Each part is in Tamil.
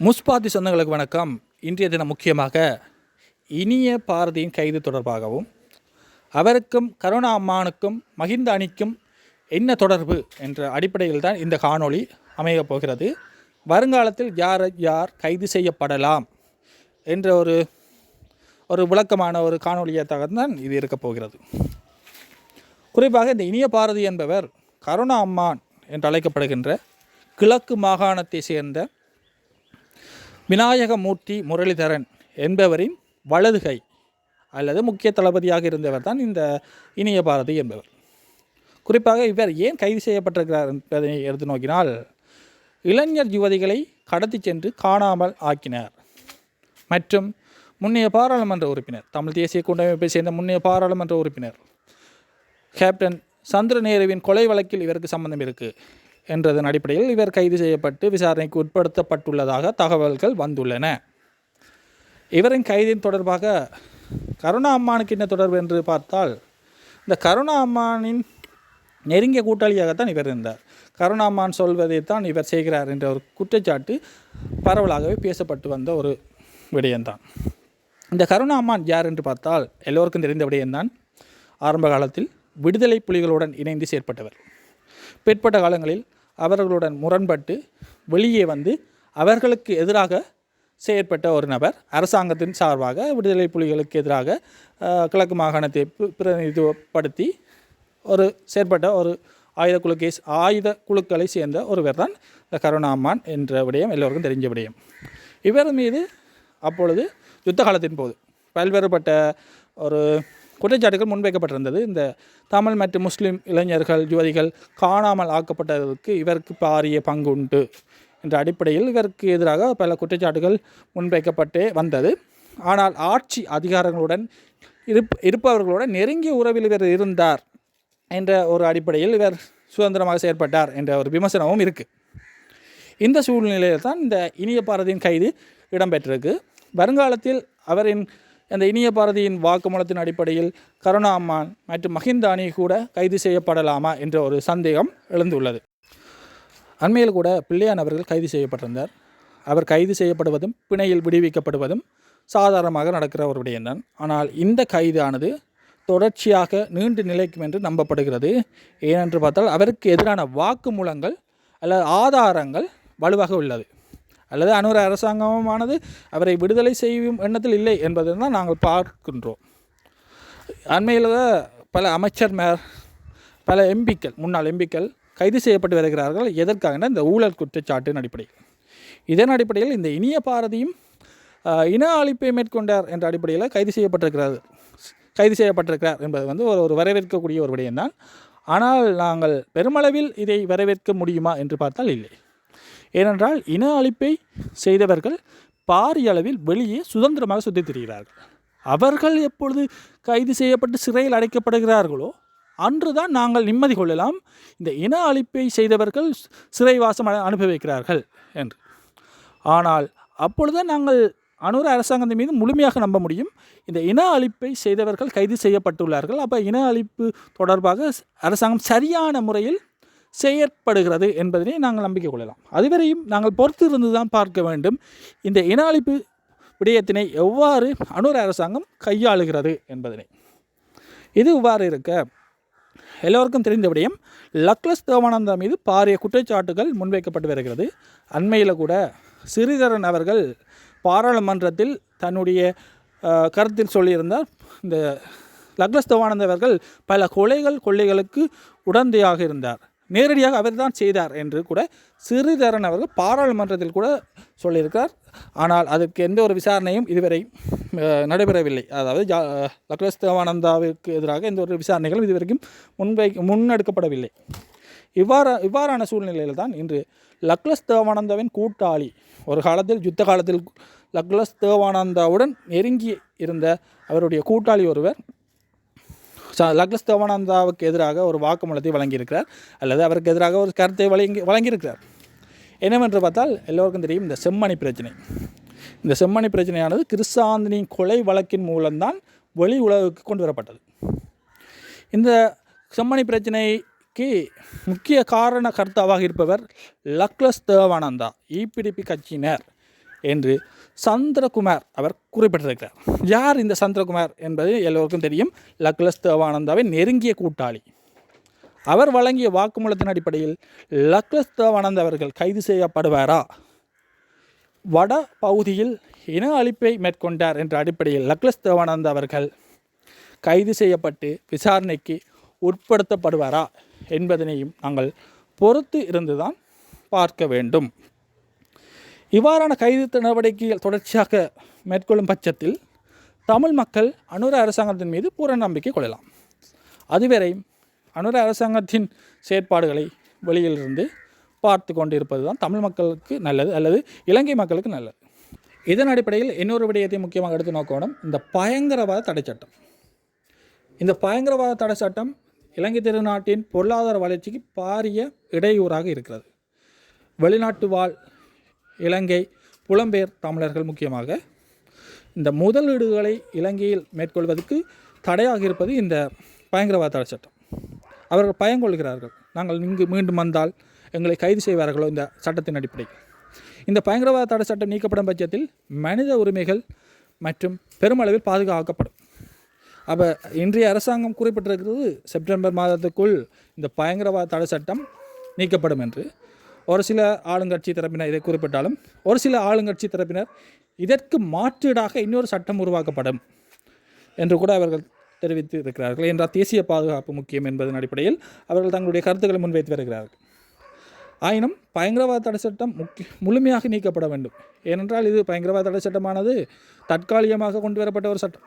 முஸ்பாத்தி சொந்தங்களுக்கு வணக்கம். இன்றைய தினம் முக்கியமாக இனிய பாரதியின் கைது தொடர்பாகவும் அவருக்கும் கருணா அம்மானுக்கும் மகிந்த அணிக்கும் என்ன தொடர்பு என்ற அடிப்படையில் தான் இந்த காணொளி அமையப் போகிறது. வருங்காலத்தில் யார் யார் கைது செய்யப்படலாம் என்ற ஒரு ஒரு விளக்கமான ஒரு காணொளியாக தான் இது இருக்கப் போகிறது. குறிப்பாக இந்த இனிய பாரதி என்பவர் கருணா அம்மான் என்று அழைக்கப்படுகின்ற கிழக்கு மாகாணத்தை சேர்ந்த விநாயகமூர்த்தி முரளிதரன் என்பவரின் வலதுகை அல்லது முக்கிய தளபதியாக இருந்தவர் தான் இந்த இனிய பாரதி என்பவர். குறிப்பாக இவர் ஏன் கைது செய்யப்பட்டிருக்கிறார் என்பதை எடுத்து நோக்கினால் இளைஞர் யுவதிகளை கடத்தி சென்று காணாமல் ஆக்கினார். மற்றும் முன்னைய பாராளுமன்ற உறுப்பினர் தமிழ் தேசிய கூட்டமைப்பை சேர்ந்த முன்னைய பாராளுமன்ற உறுப்பினர் கேப்டன் சந்திரநேருவின் கொலை வழக்கில் இவருக்கு சம்பந்தம் இருக்குது என்றதன் அடிப்படையில் இவர் கைது செய்யப்பட்டு விசாரணைக்கு உட்படுத்தப்பட்டுள்ளதாக தகவல்கள் வந்துள்ளன. இவரின் கைதின் தொடர்பாக கருணா அம்மானுக்கு என்ன தொடர்பு என்று பார்த்தால் இந்த கருணா அம்மானின் நெருங்கிய கூட்டாளியாகத்தான் இவர் இருந்தார். கருணா அம்மான் சொல்வதைத்தான் இவர் செய்கிறார் என்ற ஒரு குற்றச்சாட்டு பரவலாகவே பேசப்பட்டு வந்த ஒரு விடயம்தான். இந்த கருணா அம்மான் யார் என்று பார்த்தால் எல்லோருக்கும் தெரிந்த விடயம்தான் ஆரம்ப காலத்தில் விடுதலை புலிகளுடன் இணைந்து செயற்பட்டவர். பிற்பட்ட காலங்களில் அவர்களுடன் முரண்பட்டு வெளியே வந்து அவர்களுக்கு எதிராக செயற்பட்ட ஒரு நபர் அரசாங்கத்தின் சார்பாக விடுதலை புலிகளுக்கு எதிராக கிழக்கு மாகாணத்தை பிரதிநிதித்துவப்படுத்தி ஒரு செயற்பட்ட ஒரு ஆயுத குழுக்கை ஆயுத குழுக்களை சேர்ந்த ஒருவர் தான் கருணாமான் என்ற விடயம் எல்லோருக்கும் தெரிஞ்ச விடயம். இவர் மீது அப்பொழுது யுத்த காலத்தின் போது பல்வேறுபட்ட ஒரு குற்றச்சாட்டுகள் முன்வைக்கப்பட்டிருந்தது. இந்த தமிழ் மற்றும் முஸ்லீம் இளைஞர்கள் யுவதிகள் காணாமல் ஆக்கப்பட்டதற்கு இவருக்கு பாரிய பங்கு உண்டு என்ற அடிப்படையில் இவருக்கு எதிராக பல குற்றச்சாட்டுகள் முன்வைக்கப்பட்டே வந்தது. ஆனால் ஆட்சி அதிகாரங்களுடன் இருப் இருப்பவர்களுடன் நெருங்கிய உறவில் இவர் இருந்தார் என்ற ஒரு அடிப்படையில் இவர் சுதந்திரமாக செயற்பட்டார் என்ற ஒரு விமர்சனமும் இருக்குது இந்த சூழ்நிலையில் தான் இந்த இனிய பாரதியின் கைது இடம்பெற்றிருக்கு. வருங்காலத்தில் அவரின் அந்த இனிய பாரதியின் வாக்குமூலத்தின் அடிப்படையில் கருணா அம்மான் மற்றும் மஹிந்த அணி கூட கைது செய்யப்படலாமா என்ற ஒரு சந்தேகம் எழுந்துள்ளது. அண்மையில் கூட பிள்ளையான் அவர்கள் கைது செய்யப்பட்டிருந்தார். அவர் கைது செய்யப்படுவதும் பிணையில் விடுவிக்கப்படுவதும் சாதாரணமாக நடக்கிற ஒரு விடயம்தான். ஆனால் இந்த கைதானது தொடர்ச்சியாக நீண்டு நிலைக்கும் என்று நம்பப்படுகிறது. ஏனென்று பார்த்தால் அவருக்கு எதிரான வாக்குமூலங்கள் அல்லது ஆதாரங்கள் வலுவாக உள்ளது. அல்லது அனுர அரசாங்கமானது அவரை விடுதலை செய்யும் எண்ணத்தில் இல்லை என்பதை தான் நாங்கள் பார்க்கின்றோம். அண்மையில் பல அமைச்சர்மார் பல எம்பிக்கள் முன்னாள் எம்பிக்கள் கைது செய்யப்பட்டு வருகிறார்கள். எதற்காக இந்த ஊழல் குற்றச்சாட்டின் அடிப்படையில். இதன் அடிப்படையில் இந்த இனிய பாரதியும் இன அழிப்பை மேற்கொண்டார் என்ற அடிப்படையில் கைது செய்யப்பட்டிருக்கிறார் கைது செய்யப்பட்டிருக்கிறார் என்பது வந்து ஒரு ஒரு வரவேற்கக்கூடிய ஒரு விடயம்தான். ஆனால் நாங்கள் பெருமளவில் இதை வரவேற்க முடியுமா என்று பார்த்தால் இல்லை. ஏனென்றால் இன அழிப்பை செய்தவர்கள் பாரிய அளவில் வெளியே சுதந்திரமாக சுத்தி திரிகிறார்கள். அவர்கள் எப்பொழுது கைது செய்யப்பட்டு சிறையில் அடைக்கப்படுகிறார்களோ அன்றுதான் நாங்கள் நிம்மதி கொள்ளலாம். இந்த இன அழிப்பை செய்தவர்கள் சிறைவாசம் அனுபவிக்கிறார்கள் என்று. ஆனால் அப்பொழுதுதான் நாங்கள் அனுர அரசாங்கத்தின் மீது முழுமையாக நம்ப முடியும். இந்த இன அழிப்பை செய்தவர்கள் கைது செய்யப்பட்டுள்ளார்கள். அப்போ இன அழிப்பு தொடர்பாக அரசாங்கம் சரியான முறையில் செயற்படுகிறது என்பதனை நாங்கள் நம்பிக்கை கொள்ளலாம். அதுவரையும் நாங்கள் பொறுத்திருந்து தான் பார்க்க வேண்டும். இந்த இன அழிப்பு விடயத்தினை எவ்வாறு அனூர் அரசாங்கம் கையாளுகிறது என்பதனை. இது இவ்வாறு இருக்க எல்லோருக்கும் தெரிந்த விடயம் லக்லஸ் தேவானந்தா மீது பாரிய குற்றச்சாட்டுகள் முன்வைக்கப்பட்டு வருகிறது. அண்மையில் கூட சிறிதரன் அவர்கள் பாராளுமன்றத்தில் தன்னுடைய கருத்தில் சொல்லியிருந்தார் இந்த லக்லஸ் தேவானந்தா அவர்கள் பல கொலைகள் கொள்ளைகளுக்கு உடந்தையாக இருந்தார். நேரடியாக அவர் தான் செய்தார் என்று கூட சிறிதரன் அவர்கள் பாராளுமன்றத்தில் கூட சொல்லியிருக்கார். ஆனால் அதற்கு எந்த ஒரு விசாரணையும் இதுவரை நடைபெறவில்லை. அதாவது ஜா லக்லஸ் தேவானந்தாவிற்கு எதிராக எந்த ஒரு விசாரணைகளும் இதுவரைக்கும் முன்வை முன்னெடுக்கப்படவில்லை. இவ்வாறு இவ்வாறான சூழ்நிலையில் தான் இன்று லக்லஸ் தேவானந்தாவின் கூட்டாளி ஒரு காலத்தில் யுத்த காலத்தில் லக்லஸ் தேவானந்தாவுடன் நெருங்கி இருந்த அவருடைய கூட்டாளி ஒருவர் ச- லக்லஸ் தேவானந்தாவுக்கு எதிராக ஒரு வாக்குமூலத்தை வழங்கியிருக்கிறார் அல்லது அவருக்கு எதிராக ஒரு கருத்தை வழங்கி வழங்கியிருக்கிறார். என்னவென்று பார்த்தால் எல்லோருக்கும் தெரியும் இந்த செம்மணி பிரச்சனை. இந்த செம்மணி பிரச்சனையானது கிறிஸ்தாந்தினி கொலை வழக்கின் மூலம்தான் வெளி உலகுக்கு கொண்டு வரப்பட்டது. இந்த செம்மணி பிரச்சனைக்கு முக்கிய காரண கர்த்தாவாக இருப்பவர் லக்லஸ் தேவானந்தா இபிடிபி கட்சியினர். என்று சந்திரகுமார் அவர் குறிப்பிட்டிருக்கிறார். யார் இந்த சந்திரகுமார் என்பது எல்லோருக்கும் தெரியும். லக்லஸ் தேவானந்தாவின் நெருங்கிய கூட்டாளி. அவர் வழங்கிய வாக்குமூலத்தின் அடிப்படையில் லக்லஸ் தேவானந்த் அவர்கள் கைது செய்யப்படுவாரா? வட பகுதியில் இன அழிப்பை மேற்கொண்டார் என்ற அடிப்படையில் லக்லஸ் தேவானந்த் அவர்கள் கைது செய்யப்பட்டு விசாரணைக்கு உட்படுத்தப்படுவாரா என்பதனையும் நாங்கள் பொறுத்து இருந்துதான் பார்க்க வேண்டும். இவ்வாறான கைது நடவடிக்கைகள் தொடர்ச்சியாக மேற்கொள்ளும் பட்சத்தில் தமிழ் மக்கள் அனுர அரசாங்கத்தின் மீது பூரண நம்பிக்கை கொள்ளலாம். அதுவரை அனுர அரசாங்கத்தின் செயற்பாடுகளை வெளியிலிருந்து பார்த்து கொண்டிருப்பது தான் தமிழ் மக்களுக்கு நல்லது அல்லது இலங்கை மக்களுக்கு நல்லது. இதன் அடிப்படையில் இன்னொரு விடயத்தை முக்கியமாக எடுத்து நோக்கணும். இந்த பயங்கரவாத தடை சட்டம். இந்த பயங்கரவாத தடை சட்டம் இலங்கை திருநாட்டின் பொருளாதார வளர்ச்சிக்கு பாரிய இடையூறாக இருக்கிறது. வெளிநாட்டு வாழ் இலங்கை புலம்பெயர் தமிழர்கள் முக்கியமாக. இந்த முதலீடுகளை இலங்கையில் மேற்கொள்வதற்கு தடையாக இருப்பது இந்த பயங்கரவாத தடை சட்டம். அவர்கள் பயங்கொள்கிறார்கள். நாங்கள் இங்கு மீண்டும் வந்தால் எங்களை கைது செய்வார்களோ இந்த சட்டத்தின் அடிப்படையில். இந்த பயங்கரவாத தடை சட்டம் நீக்கப்படும் பட்சத்தில் மனித உரிமைகள் மற்றும் பெருமளவில் பாதுகாக்கப்படும். அப்போ இன்றைய அரசாங்கம் குறிப்பிட்டிருக்கிறது செப்டம்பர் மாதத்துக்குள் இந்த பயங்கரவாத தடை சட்டம் நீக்கப்படும் என்று. ஒரு சில ஆளுங்கட்சி தரப்பினர் இதை குறிப்பிட்டாலும் ஒரு சில ஆளுங்கட்சி தரப்பினர் இதற்கு மாற்றீடாக இன்னொரு சட்டம் உருவாக்கப்படும் என்று கூட அவர்கள் தெரிவித்து இருக்கிறார்கள். என்றால் தேசிய பாதுகாப்பு முக்கியம் என்பதன் அடிப்படையில் அவர்கள் தங்களுடைய கருத்துக்களை முன்வைத்து வருகிறார்கள். ஆயினும் பயங்கரவாத தடை சட்டம் முக்கிய முழுமையாக நீக்கப்பட வேண்டும். ஏனென்றால் இது பயங்கரவாத தடை சட்டமானது தற்காலிகமாக கொண்டு வரப்பட்ட ஒரு சட்டம்.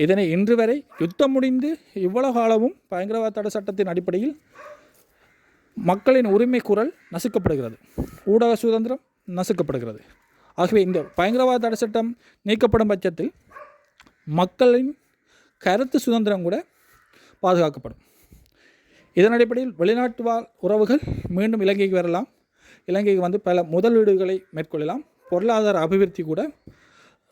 இதனை இன்று வரை யுத்தம் முடிந்து இவ்வளவு காலமும் பயங்கரவாத தடை சட்டத்தின் அடிப்படையில் மக்களின் உரிமை குரல் நசுக்கப்படுகிறது. ஊடக சுதந்திரம் நசுக்கப்படுகிறது. ஆகவே இந்த பயங்கரவாத தடை சட்டம் நீக்கப்படும் பட்சத்தில் மக்களின் கருத்து சுதந்திரம் கூட பாதுகாக்கப்படும். இதன் அடிப்படையில் வெளிநாட்டு வாழ் உறவுகள் மீண்டும் இலங்கைக்கு வரலாம். இலங்கைக்கு வந்து பல முதலீடுகளை மேற்கொள்ளலாம். பொருளாதார அபிவிருத்தி கூட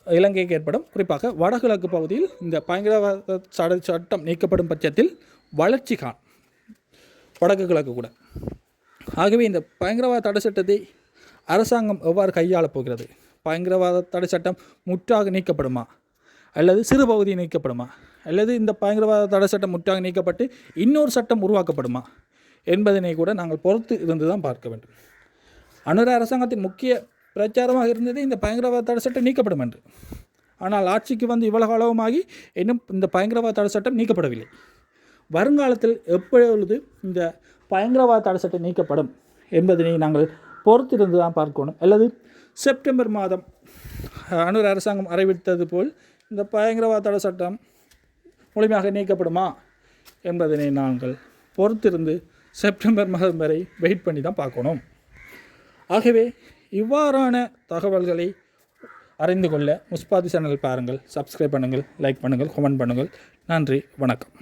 இலங்கைக்கு ஏற்படும். குறிப்பாக வடகிழக்கு பகுதியில் இந்த பயங்கரவாத சட சட்டம் நீக்கப்படும் பட்சத்தில் வளர்ச்சி காண் வடக்கு கிழக்கு கூட. ஆகவே இந்த பயங்கரவாத தடை சட்டத்தை அரசாங்கம் எவ்வாறு கையாளப் போகிறது? பயங்கரவாத தடை சட்டம் முற்றாக நீக்கப்படுமா? அல்லது சிறு பகுதி நீக்கப்படுமா? அல்லது இந்த பயங்கரவாத தடை சட்டம் முற்றாக நீக்கப்பட்டு இன்னொரு சட்டம் உருவாக்கப்படுமா? என்பதனை கூட நாங்கள் பொறுத்து இருந்து தான் பார்க்க வேண்டும். அனுர அரசாங்கத்தின் முக்கிய பிரச்சாரமாக இருந்தது இந்த பயங்கரவாத தடை சட்டம் நீக்கப்படும் என்று. ஆனால் ஆட்சிக்கு வந்து இவ்வளவு காலமாகி இன்னும் இந்த பயங்கரவாத தடை சட்டம் நீக்கப்படவில்லை. வருங்காலத்தில் எப்பொழுது இந்த பயங்கரவாத தடை சட்டம் நீக்கப்படும் என்பதனை நாங்கள் பொறுத்திருந்து தான் பார்க்கணும். அல்லது செப்டம்பர் மாதம் அனுர் அரசாங்கம் அறிவித்தது போல் இந்த பயங்கரவாத தடை சட்டம் முழுமையாக நீக்கப்படுமா என்பதனை நாங்கள் பொறுத்திருந்து செப்டம்பர் மாதம் வரை வெயிட் பண்ணி தான் பார்க்கணும். ஆகவே இவ்வாறான தகவல்களை அறிந்து கொள்ள முஸ்பாதி சேனல் பாருங்கள் சப்ஸ்கிரைப் பண்ணுங்கள் லைக் பண்ணுங்கள் கமெண்ட் பண்ணுங்கள். நன்றி வணக்கம்.